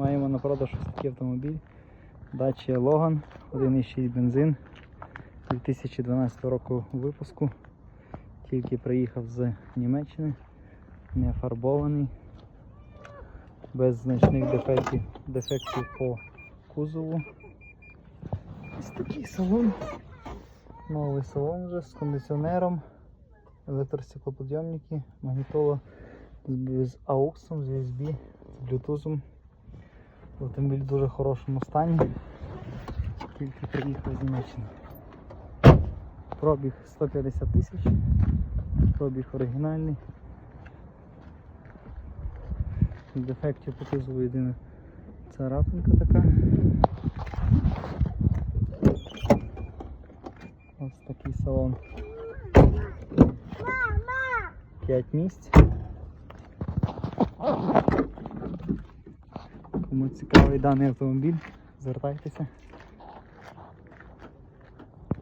Маємо на продаж ось такий автомобіль. Dacia Logan 1.6 бензин 2012 року випуску. Тільки приїхав з Німеччини, не фарбований, без значних дефектів, дефектів по кузову. Ось такий салон. Новий салон вже з кондиціонером, електростеклоподйомники, магнітола з, AUX, з USB, з Bluetooth. Автомобіль в дуже хорошому стані. Тільки приїхав з Німеччини. Пробіг 150 тисяч. Пробіг оригінальний. Дефектів по кузову єдина царапинка така. Ось такий салон. 5 місць. Кому цікавий даний автомобіль, звертайтеся.